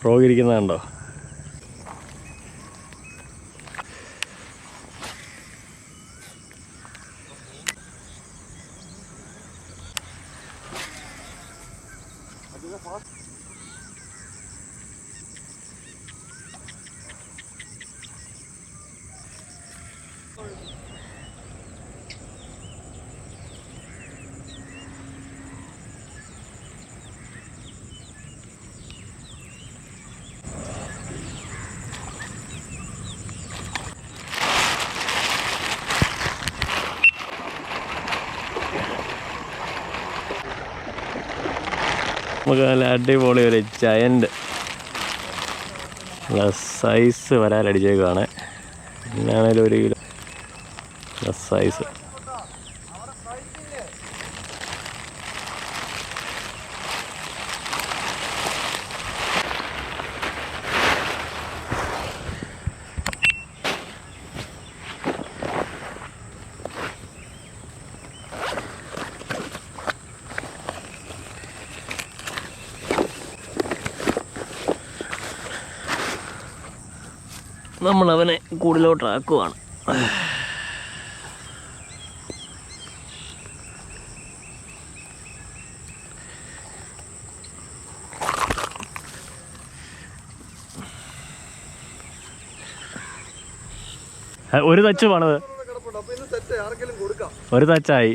Frog ഇരിക്കുന്നതുണ്ടോ? നമുക്ക് നല്ല അടിപൊളി ഒരു ജയന്റ് നല്ല സൈസ് വരാലടിച്ചേക്കാണ് എന്നാണേലും ഒരു കിലോ സൈസ് നമ്മൾ അവനെ കൂടുതലോട്ടാക്കുവാണ് ഒരു തച്ച് പണത് ഒരു തച്ചായി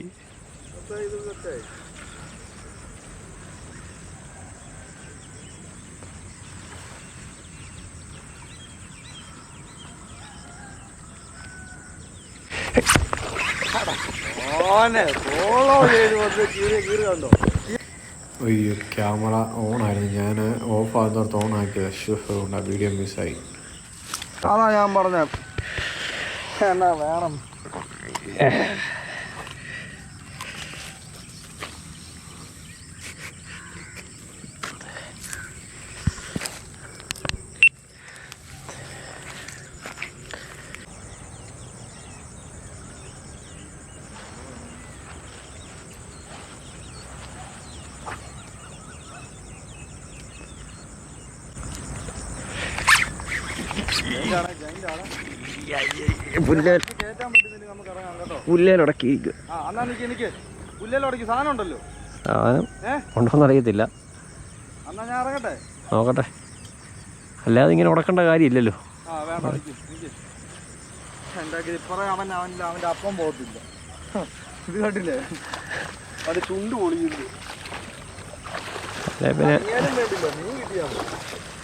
അയ്യോ ക്യാമറ ഓൺ ആയിരുന്നു ഞാൻ ഓഫ് ആകുന്നിടത്ത് ഓൺ ആക്കിയത്. അശ്വഫ് കൊണ്ട് വീഡിയോ മിസ്സായി അതാ ഞാൻ പറഞ്ഞ എന്നാ വേണം കേറ്റാൻ പറ്റുന്നില്ല നമുക്ക് ഇറങ്ങാം കേട്ടോ പുല്ലേലുടക്കി ആ എന്നാ നിക്ക് നിക്ക് പുല്ലേലോടക്ക് സാധനം ഉണ്ടല്ലോ സാധനം ഏ ഉണ്ടോന്ന് അറിയത്തില്ല എന്നാ ഞാൻ ഇറങ്ങട്ടെ നോക്കട്ടെ അല്ലാതെ ഇങ്ങനെ ഉടക്കേണ്ട കാര്യമില്ലല്ലോ ആ വേണ്ട അല്ലാതെ ഇങ്ങനെ ഉടക്കേണ്ട അവന്റെ അപ്പം പോകത്തില്ല. ഇത് കണ്ടില്ലേ? അത് ചുണ്ട് പൊളിയുന്നു. അല്ലേ പിന്നെ.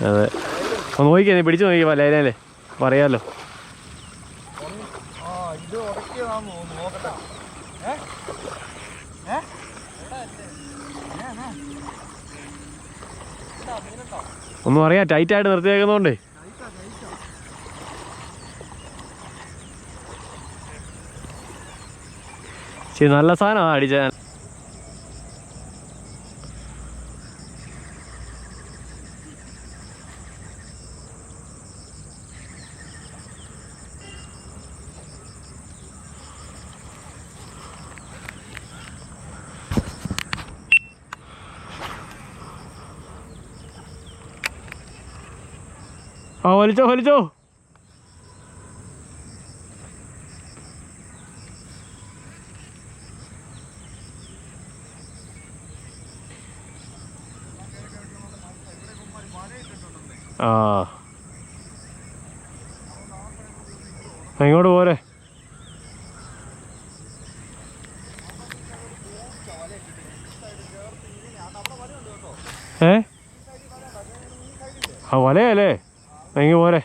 അതെ. ഒന്ന് നോക്കിയാ പിടിച്ചു നോക്കിയാ ലൈനല്ലേ പറയാലോ. ഒന്നും അറിയാം ടൈറ്റായിട്ട് നിർത്തിയേക്കുന്നോണ്ടേ. ശരി നല്ല സാധനമാണ് അടിച്ച വലിച്ചോ വലിച്ചോ. ആ. എങ്ങോട്ട് പോരെ. ഏ? ആ വലയല്ലേ? എങ്ങ പോരെ.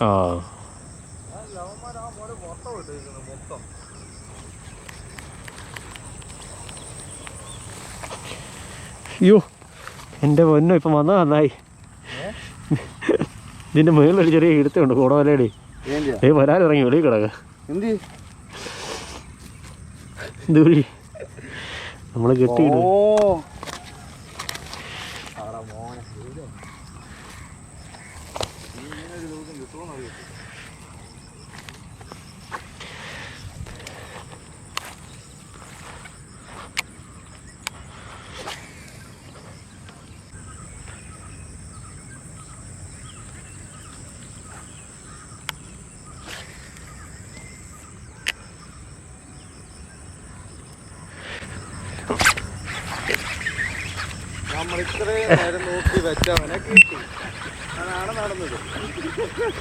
ആ. അയ്യോ എന്റെ പൊന്നോ ഇപ്പം വന്നത് നന്നായി. ഇതിന്റെ മുകളിലൊരു ചെറിയ ഇടുത്തുണ്ട് കൂടവലയുടെ ഏ വരാനിറങ്ങി വെളിയിൽ കിടക്കുക എന്തി? ദൂരി. നമ്മൾ കെട്ടിയിടും. ഓ.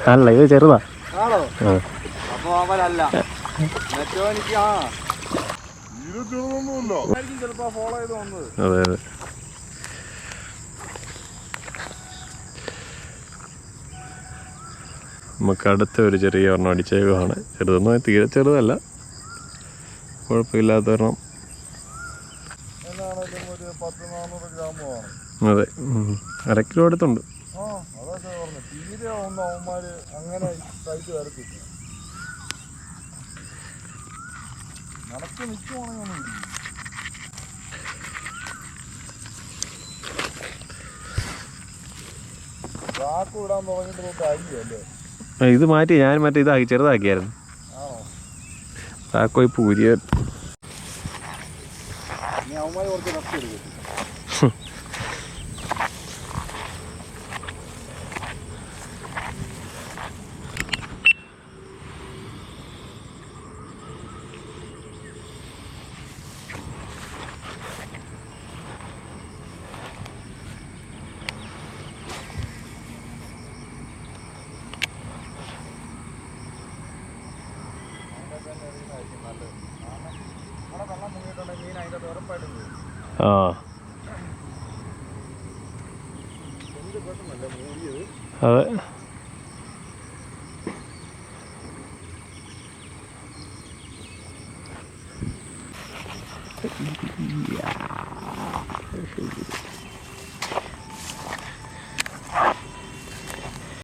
അല്ല ഇത് ചെറുതാ. ആണോ? ആ. അപ്പൊ അവനല്ല അതെ അതെ. നമുക്ക് അടുത്ത ഒരു ചെറിയ ഒരെണ്ണം അടിച്ചേക്കുവാണ്. ചെറുതൊന്നും തീരെ ചെറുതല്ല. കുഴപ്പമില്ലാത്ത ഒരെണ്ണം. പത്ത് നാനൂറ് അതെ. അര കിലോ അടുത്തുണ്ട് ആ അതൊക്കെ പറഞ്ഞു. തീരെ ഒന്നും അവന്മാര് അങ്ങനെ സൈറ്റ് വരത്തില്ല. നടക്ക് നിൽക്കുവാണെങ്കിൽ ഒന്നും ഇല്ല. ചാക്ക് വിടാൻ തുടങ്ങിയിട്ട് അരിയല്ലേ? ഇത് മാറ്റി ഞാൻ മറ്റേ ഇതാക്കി ചെറുതാക്കിയായിരുന്നു. താക്കോയി പൂരിയ അവന്മാര് കുറച്ച് റെസ്റ്റ് എടുക്കും. ഇവിടെ വെള്ളം ആ. അതെ.